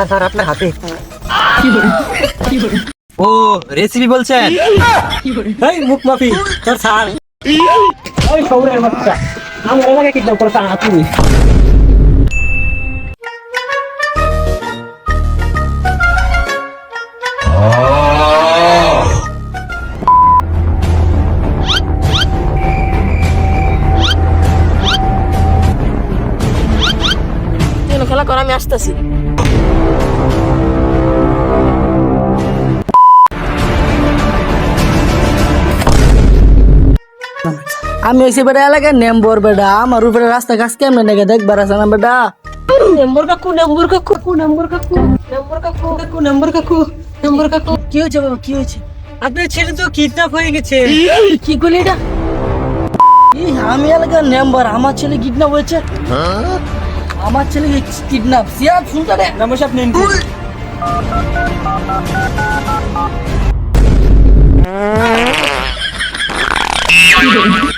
Sir sir আপনার হাতে। ও recipe বলছেন? এই মুখ মাফি তোর স্যার। ওই শহরের বাচ্চা। আমার এলাকায় কিডন্যাপ করে তা তুমি খেলা কর আমি আসতেছি। আমি হয়েছি বেটা এলাকায় নেম্বর বেটা। আমার উপরে রাস্তা কাজ কেমনে নাকি দেখবার আছে না বেটা? নম্বর কাকু নম্বর কাকু নম্বর কাকু নম্বর কাকু কাকু নম্বর কাকু নম্বর কাকু। কি হয়েছে বাবা কি হয়েছে? আপনার ছেলে তো কিডন্যাপ হয়ে গেছে। কি করলি এটা? ই, আমি এলাকার নেম্বার আমার ছেলে কিডন্যাপ হয়েছে। আমার ছেলে কিডন্যাপ সিয়াদ শুনতে রে নমস্কার নিন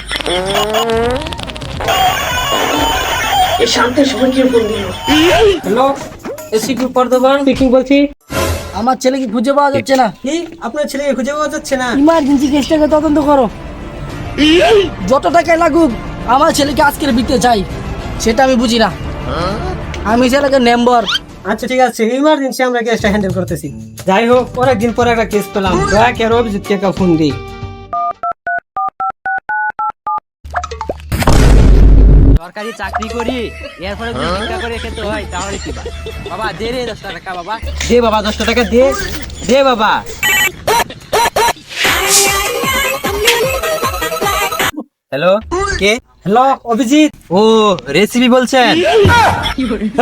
hello AC group Bardhaman speaking বলছি? আমার ছেলেকে খুঁজে পাওয়া যাচ্ছে না। কি? আপনার ছেলেকে খুঁজে পাওয়া যাচ্ছে না? ইমার্জেন্সি কেসটাকে তদন্ত করো। যত টাকায় লাগুক আমার ছেলেকে আজকের বিতে চাই। সেটা আমি বুঝি না। আমি ছেলেকে নেম্বর আচ্ছা ঠিক আছে। ইমার্জেন্সি আমরা কেসটা হ্যান্ডেল করতেছি। যাই হোক অনেকদিন পরে একটা কেস পেলাম। দয়া করে অভিজিৎকে ফোন দিই। সরকারি চাকরি করি এরপরে ভিক্ষা করে খেতে হয় তাহলে কি বাবা দে রে দশটা টাকা বাবা। দে বাবা দশটা টাকা দে। দে বাবা। হ্যালো কে? হ্যালো অভিজিৎ। ও রেসিপি বলছেন?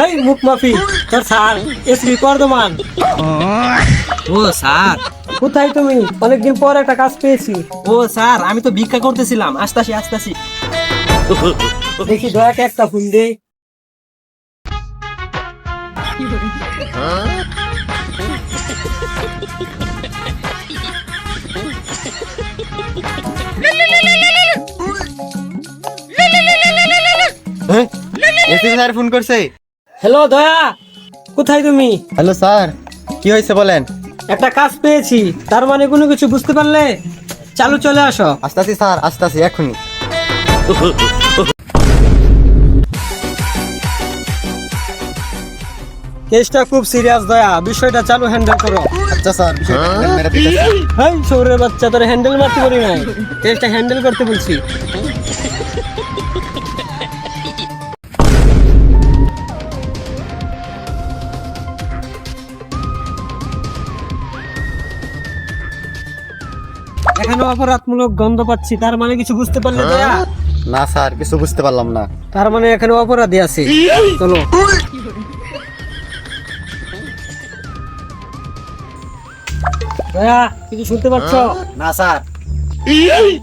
এই মুখ মাফি তোর স্যার এসবি বর্ধমান ও স্যার। কোথায় তুমি? অনেকদিন পর একটা কাজ পেয়েছি। ও স্যার আমি তো ভিক্ষা করতেছিলাম। আসতাছি আসতাছি। দেখি দয়াকে একটা ফোন দে এসপি স্যার ফোন করছে হ্যালো দয়া কোথায় তুমি হ্যালো স্যার কি হয়েছে বলেন একটা কাজ পেয়েছি তার মানে কোনো কিছু বুঝতে পারলে চালু চলে আসো আসতাছি স্যার আসতাছি এখনই কেসটা খুব সিরিয়াস দয়া বিষয়টা চালু হ্যান্ডেল করো। আচ্ছা স্যার। হেই শহরের বাচ্চা তোর হ্যান্ডেল মারতে পারি নাই। কেসটা হ্যান্ডেল করতে বলছি। এখানে অপরাধমূলক গন্ধ পাচ্ছি তার মানে কিছু বুঝতে পারলে দয়া? না স্যার কিছু বুঝতে পারলাম না। তার মানে এখানে অপরাধী আছে। চলো। দয়া কিছু শুনতে পাচ্ছ? না স্যার।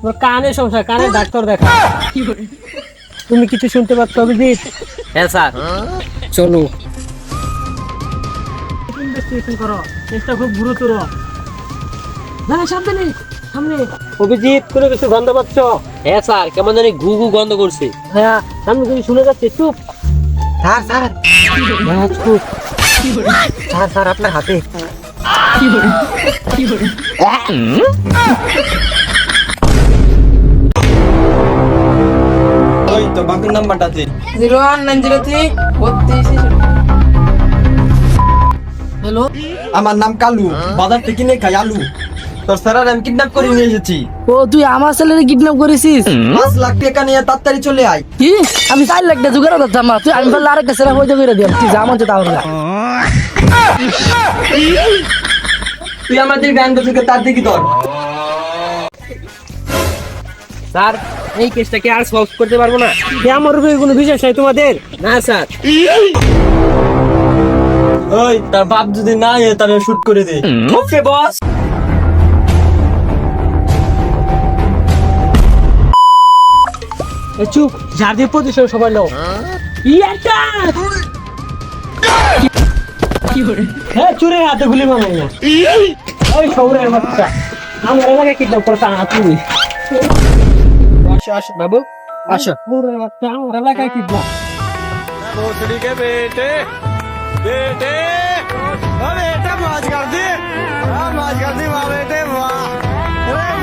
তোর কানে সমস্যা কানে ডাক্তার দেখা। তুমি কিছু শুনতে পাচ্ছ অভিজিৎ? হ্যাঁ স্যার। চলো। ইনভেস্টিগেশন করো। চেষ্টা খুব গুরুতর। না সামনে সামনে। অভিজিৎ কোনো কিছু গন্ধ পাচ্ছ? হ্যাঁ স্যার কেমন জানি ঘু ঘু গন্ধ করছে। হ্যাঁ সামনে তুমি শুনে যাচ্ছে চুপ। Sir sir. হ্যাঁ চুপ। স্যার স্যার আপনার হাতে। ওই তো বাকুর নাম্বারটা দে zero one nine zero three hello? আমার নাম কালু বাজার থেকে কিনে খাই আলু। তোর স্যার আমি কিডন্যাপ করে নিয়ে এসেছি। ও তুই আমার কিডন্যাপ করেছিস? পাঁচ লাখ টাকা নিয়ে তাড়াতাড়ি চলে আয়। কি? আমি চার লাখ টাকা জোগাড় করতাম না তুই আমি বললে আরেকটা ছেলে হয়ে করে দিলাম তুই যা মন তুই আমাদের থেকে তার দিকে ধর স্যার এই কেসটাকে আর সলভ করতে পারব না? আমার উপরে কোনো বিশ্বাস নাই তোমাদের? না স্যার। ওই তার বাপ যদি না এ তাহলে শুট করে দে। ওকে বস চুপ যার দিয়ে সবাই নাও। হ্যাঁ চুরের হাতে গুলি মামা ওই শহরের বাবু আসো। শহরের